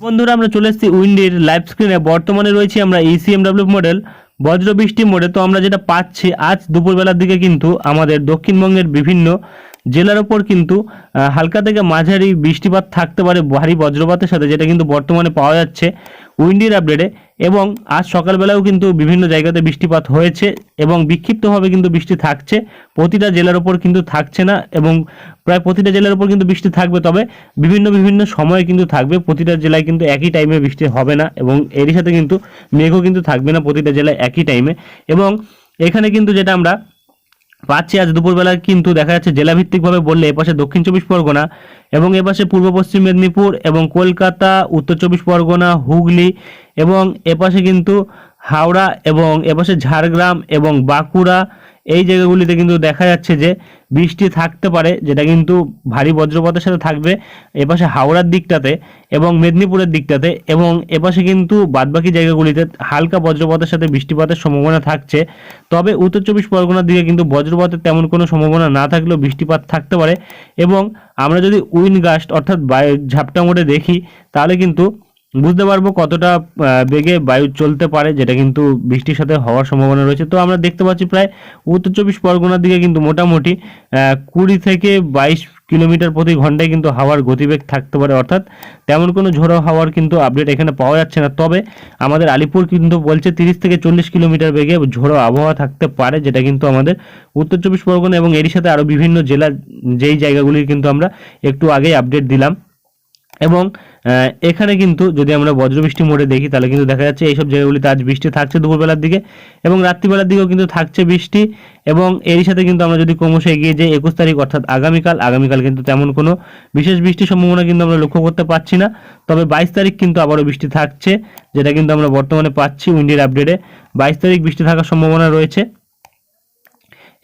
বন্ধুরা, আমরা চলে এসেছি উইন্ডির লাইভ স্ক্রিনে বর্তমানে রয়েছি আমরা ইসিএমডাব্লিউ মডেল বজ্র বৃষ্টি মোডে তো আমরা যেটা পাচ্ছি আজ দুপুরবেলার দিকে কিন্তু আমাদের দক্ষিণবঙ্গের বিভিন্ন জেলার ওপর কিন্তু হালকা থেকে মাঝারি বৃষ্টিপাত থাকতে পারে ভারী বজ্রপাতের সাথে, যেটা কিন্তু বর্তমানে পাওয়া যাচ্ছে উইন্ডির আপডেটে এবং আজ সকালবেলাও কিন্তু বিভিন্ন জায়গাতে বৃষ্টিপাত হয়েছে এবং বিক্ষিপ্তভাবে কিন্তু বৃষ্টি থাকছে। প্রতিটা জেলার ওপর কিন্তু থাকছে না এবং প্রায় প্রতিটা জেলার উপর কিন্তু বৃষ্টি থাকবে, তবে বিভিন্ন বিভিন্ন সময়ে কিন্তু থাকবে। প্রতিটা জেলায় কিন্তু একই টাইমে বৃষ্টি হবে না এবং এরই সাথে কিন্তু মেঘও কিন্তু থাকবে না প্রতিটা জেলায় একই টাইমে এবং এখানে কিন্তু যেটা আমরা পাচ্ছি আজ দুপুরবেলা, কিন্তু দেখা যাচ্ছে জেলাভিত্তিকভাবে বললে এপাশে দক্ষিণ চব্বিশ পরগনা এবং এপাশে পূর্ব পশ্চিম মেদিনীপুর এবং কলকাতা, উত্তর চব্বিশ পরগনা, হুগলি এবং এপাশে কিন্তু হাওড়া এবং এপাশে ঝাড়গ্রাম এবং বাঁকুড়া এই জায়গাগুলিতে কিন্তু দেখা যাচ্ছে যে বৃষ্টি থাকতে পারে, যেটা কিন্তু ভারী বজ্রপাতের সাথে থাকবে এপাশে হাওড়ার দিকটাতে এবং মেদিনীপুরের দিকটাতে এবং এপাশে কিন্তু বাদবাকি জায়গাগুলিতে হালকা বজ্রপাতের সাথে বৃষ্টিপাতের সম্ভাবনা থাকছে। তবে উত্তর চব্বিশ পরগনার দিকে কিন্তু বজ্রপাতের তেমন কোনো সম্ভাবনা না থাকলেও বৃষ্টিপাত থাকতে পারে এবং আমরা যদি উইন্ড গাস্ট অর্থাৎ ঝাপটা মোড়ে দেখি, তাহলে কিন্তু বুঝতে পারব কতটা বেগে বায়ু চলতে পারে, যেটা কিন্তু বৃষ্টির সাথে হওয়ার সম্ভাবনা রয়েছে। তো আমরা দেখতে পাচ্ছি প্রায় উত্তর চব্বিশ পরগনার দিকে কিন্তু মোটামুটি কুড়ি থেকে বাইশ কিলোমিটার প্রতি ঘন্টায় কিন্তু হাওয়ার গতিবেগ থাকতে পারে, অর্থাৎ তেমন কোনো ঝোড়ো হাওয়ার কিন্তু আপডেট এখানে পাওয়া যাচ্ছে না। তবে আমাদের আলিপুর কিন্তু বলছে তিরিশ থেকে চল্লিশ কিলোমিটার বেগে ঝোড়ো আবহাওয়া থাকতে পারে, যেটা কিন্তু আমাদের উত্তর চব্বিশ পরগনা এবং এরই সাথে আরও বিভিন্ন জেলা, যেই জায়গাগুলির কিন্তু আমরা একটু আগেই আপডেট দিলাম। এবং এখানে কিন্তু যদি আমরা বজ্রবৃষ্টি মোড়ে দেখি, তাহলে কিন্তু দেখা যাচ্ছে এইসব জায়গাগুলিতে আজ বৃষ্টি থাকছে দুপুরবেলার দিকে এবং রাত্রিবেলার দিকেও কিন্তু থাকছে বৃষ্টি এবং এরই সাথে কিন্তু আমরা যদি ক্রমশ এগিয়ে যাই, একুশ তারিখ অর্থাৎ আগামীকাল আগামীকাল কিন্তু তেমন কোনো বিশেষ বৃষ্টির সম্ভাবনা কিন্তু আমরা লক্ষ্য করতে পারছি না। তবে বাইশ তারিখ কিন্তু আবারও বৃষ্টি থাকছে, যেটা কিন্তু আমরা বর্তমানে পাচ্ছি উইন্ডির আপডেটে। বাইশ তারিখ বৃষ্টি থাকার সম্ভাবনা রয়েছে।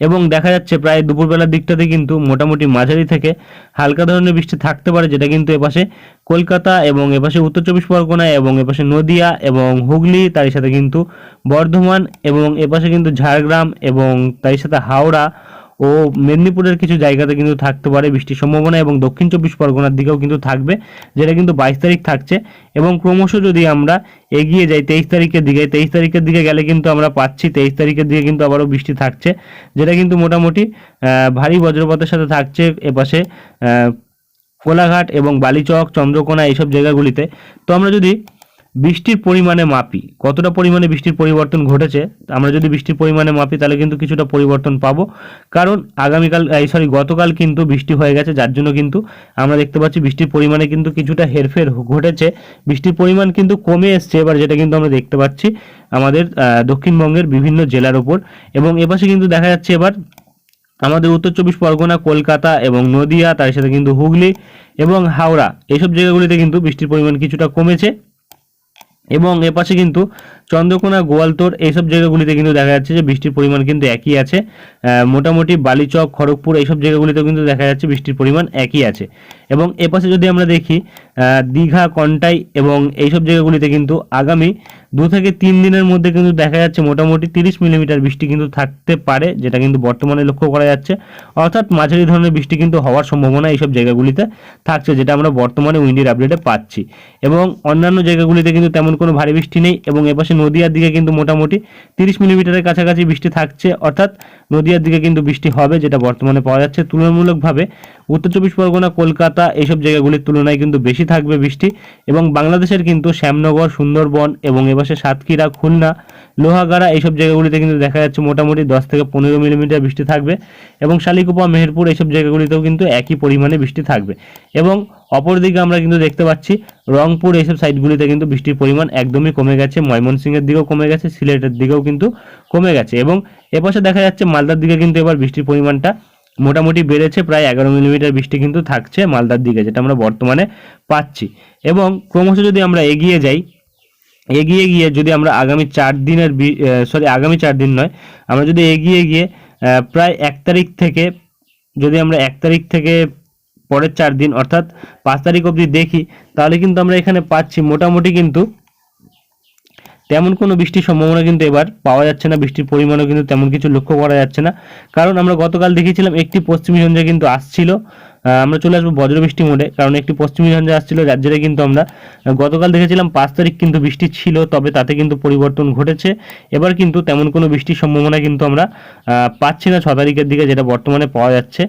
এবং দেখা যাচ্ছে প্রায় দুপুরবেলার দিকটাতে কিন্তু মোটামুটি মাঝারি থেকে হালকা ধরনের বৃষ্টি থাকতে পারে, যেটা কিন্তু এপাশে কলকাতা এবং এপাশে উত্তর চব্বিশ পরগনা এবং এপাশে নদিয়া এবং হুগলি তার সাথে কিন্তু বর্ধমান এবং এপাশে কিন্তু ঝাড়গ্রাম এবং তার সাথে হাওড়া ও মেদিনীপুরের কিছু জায়গাতে কিন্তু থাকতে পারে বৃষ্টির সম্ভাবনা এবং দক্ষিণ চব্বিশ পরগনার দিকেও কিন্তু থাকবে, যেটা কিন্তু বাইশ তারিখ থাকছে। এবং ক্রমশ যদি আমরা এগিয়ে যাই তেইশ তারিখের দিকে, তেইশ তারিখের দিকে গেলে কিন্তু আমরা পাচ্ছি, তেইশ তারিখের দিকে কিন্তু আবারও বৃষ্টি থাকছে, যেটা কিন্তু মোটামুটি ভারী বজ্রপাতের সাথে থাকছে এপাশে কোলাঘাট এবং বালিচক, চন্দ্রকোনা এইসব জায়গাগুলিতে। তো আমরা যদি বৃষ্টির পরিমাণে মাপি। কতটা পরিমাণে বৃষ্টির পরিবর্তন ঘটেছে? আমরা যদি বৃষ্টির পরিমাণে মাপি, তাহলে কিন্তু কিছুটা পরিবর্তন পাবো। কারণ আগামীকাল, এই সরি, গতকাল কিন্তু বৃষ্টি হয়ে গেছে, যার জন্য কিন্তু আমরা দেখতে পাচ্ছি বৃষ্টির পরিমাণে কিন্তু কিছুটা হেরফের ঘটেছে। বৃষ্টির পরিমাণ কিন্তু কমে এসছে, এবার যেটা কিন্তু আমরা দেখতে পাচ্ছি আমাদের দক্ষিণবঙ্গের বিভিন্ন জেলার ওপর। এবং এপাশে কিন্তু দেখা যাচ্ছে এবার আমাদের উত্তর চব্বিশ পরগনা, কলকাতা এবং নদিয়া, তার সাথে কিন্তু হুগলি এবং হাওড়া। এইসব জায়গাগুলিতে কিন্তু বৃষ্টির পরিমাণ কিছুটা কমেছে। এবং এপাশে কিন্তু চন্দ্রকোনা, গোয়ালতোর এইসব জায়গাগুলিতে কিন্তু দেখা যাচ্ছে যে বৃষ্টির পরিমাণ কিন্তু একই আছে। মোটামুটি বালিচক, খড়গপুর এইসব জায়গাগুলিতেও কিন্তু দেখা যাচ্ছে বৃষ্টির পরিমাণ একই আছে। এবং এপাশে যদি আমরা দেখি দীঘা, কন্টাই এবং এইসব জায়গাগুলিতে কিন্তু আগামী দু থেকে তিন দিনের মধ্যে কিন্তু দেখা যাচ্ছে মোটামুটি তিরিশ মিলিমিটার বৃষ্টি কিন্তু থাকতে পারে, যেটা কিন্তু বর্তমানে লক্ষ্য করা যাচ্ছে। অর্থাৎ মাঝারি ধরনের বৃষ্টি কিন্তু হওয়ার সম্ভাবনা এইসব জায়গাগুলিতে থাকছে, যেটা আমরা বর্তমানে উইন্ডির আপডেটে পাচ্ছি। এবং অন্যান্য জায়গাগুলিতে কিন্তু তেমন কোনো ভারী বৃষ্টি নেই এবং এপাশে নদিয়ার দিকে কিন্তু মোটামুটি তিরিশ মিলিমিটারের কাছাকাছি বৃষ্টি থাকছে, অর্থাৎ নদীয়ার দিকে কিন্তু বৃষ্টি হবে, যেটা বর্তমানে পাওয়া যাচ্ছে। তুলনামূলকভাবে উত্তর চব্বিশ পরগনা, কলকাতা এইসব জায়গাগুলির তুলনায় কিন্তু বেশি থাকবে বৃষ্টি এবং বাংলাদেশের কিন্তু শ্যামনগর, সুন্দরবন এবং এপাশে সাতক্ষীরা, খুলনা, লোহাগাড়া এইসব জায়গাগুলিতে কিন্তু দেখা যাচ্ছে মোটামুটি দশ থেকে পনেরো মিলিমিটার বৃষ্টি থাকবে এবং শালিকুপা, মেহেরপুর এইসব জায়গাগুলিতেও কিন্তু একই পরিমাণে বৃষ্টি থাকবে এবং অপরদিকে আমরা কিন্তু দেখতে পাচ্ছি রংপুর এইসব সাইডগুলিতে কিন্তু বৃষ্টির পরিমাণ একদমই কমে গেছে, ময়মনসিংহের দিকেও কমে গেছে, সিলেটের দিকেও কিন্তু কমে গেছে এবং এপাশে দেখা যাচ্ছে মালদার দিকে কিন্তু এবার বৃষ্টির পরিমাণটা মোটামুটি বেড়েছে, প্রায় এগারো মিলিমিটার বৃষ্টি কিন্তু থাকছে মালদার দিকে, যেটা আমরা বর্তমানে পাচ্ছি। এবং ক্রমশ যদি আমরা এগিয়ে যাই, এগিয়ে গিয়ে যদি আমরা আগামী চার দিনের সরি আগামী চার দিন নয়, আমরা যদি এগিয়ে গিয়ে প্রায় এক তারিখ থেকে, যদি আমরা এক তারিখ থেকে পরের চার দিন, অর্থাৎ পাঁচ তারিখ অবধি দেখি, তাহলে কিন্তু আমরা এখানে পাচ্ছি মোটামুটি কিন্তু তেমন কোনো বৃষ্টির সম্ভাবনা কিন্তু এবার পাওয়া যাচ্ছে না, বৃষ্টির পরিমাণও কিন্তু তেমন কিছু লক্ষ্য করা যাচ্ছে না। কারণ আমরা গতকাল দেখেছিলাম একটি পশ্চিমী সঞ্জয় কিন্তু আসছিল। আমরা চলে আসব বজ্রবৃষ্টি মোডে, কারণ একটি পশ্চিমী ঝঞ্ঝা আসছিল, যার কিন্তু আমরা গতকাল দেখেছিলাম পাঁচ তারিখ কিন্তু বৃষ্টি ছিল, তবে তাতে কিন্তু পরিবর্তন ঘটেছে। এবার কিন্তু তেমন কোনো বৃষ্টির সম্ভাবনা কিন্তু আমরা পাচ্ছি না ছ তারিখের দিকে, যেটা বর্তমানে পাওয়া যাচ্ছে।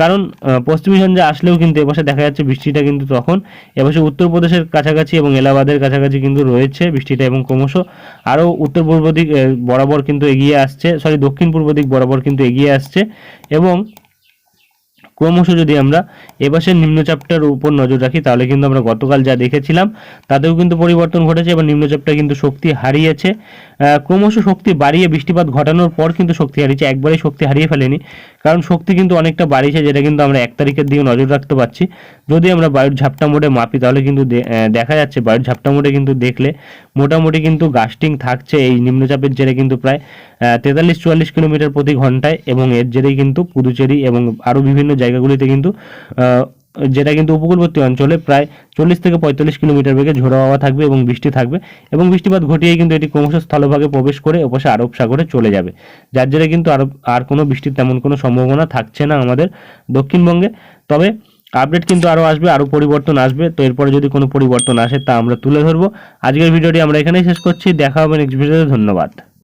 কারণ পশ্চিমী ঝঞ্ঝা আসলেও কিন্তু এবছর দেখা যাচ্ছে বৃষ্টিটা কিন্তু তখন এবছর উত্তরপ্রদেশের কাছাকাছি এবং এলাহাবাদের কাছাকাছি কিন্তু রয়েছে বৃষ্টিটা এবং ক্রমশ আরও উত্তর পূর্ব দিক বরাবর কিন্তু এগিয়ে আসছে, সরি দক্ষিণ পূর্ব দিক বরাবর কিন্তু এগিয়ে আসছে এবং ক্রমশ যদি আমরা এপাশের নিম্নচাপটার উপর নজর রাখি, তাহলে কিন্তু আমরা গতকাল যা দেখেছিলাম, তাতেও কিন্তু পরিবর্তন ঘটেছে এবং নিম্নচাপটা কিন্তু শক্তি হারিয়েছে। ক্রমশ শক্তি বাড়িয়ে বৃষ্টিপাত ঘটানোর পর কিন্তু শক্তি হারিয়েছে। একবারে শক্তি হারিয়ে ফেলেনি, কারণ শক্তি কিন্তু অনেকটা বাড়িয়েছে, যেটা কিন্তু আমরা এক তারিখের দিকে নজর রাখতে পারছি। যদি আমরা বায়ুর ঝাপটা মোডে মাপি, তাহলে কিন্তু দেখা যাচ্ছে বায়ুর ঝাপটা মোডে কিন্তু দেখলে মোটামুটি কিন্তু গাস্টিং থাকছে এই নিম্নচাপের জেরে কিন্তু প্রায় তেতাল্লিশ চুয়াল্লিশ কিলোমিটার প্রতি ঘন্টায় এবং এর জেরেই কিন্তু পুদুচেরি এবং আরও বিভিন্ন জায়গাগুলিতে কিন্তু যেটা কিন্তু উপকূলবর্তী অঞ্চলে প্রায় চল্লিশ থেকে পঁয়তাল্লিশ কিলোমিটার বেগে ঝোড়ো হাওয়া থাকবে এবং বৃষ্টি থাকবে এবং বৃষ্টিপাত ঘটিয়ে কিন্তু এটি ক্রমশ স্থলভাগে প্রবেশ করে ওপাশে আরব সাগরে চলে যাবে। যার জেরে কিন্তু আরব, আর কোনো বৃষ্টির তেমন কোনো সম্ভাবনা থাকছে না আমাদের দক্ষিণবঙ্গে। তবে আপডেট কিন্তু আরও আসবে, আরও পরিবর্তন আসবে। তো এরপরে যদি কোনো পরিবর্তন আসে তা আমরা তুলে ধরবো। আজকের ভিডিওটি আমরা এখানেই শেষ করছি। দেখা হবে নেক্সট ভিডিওতে ধন্যবাদ।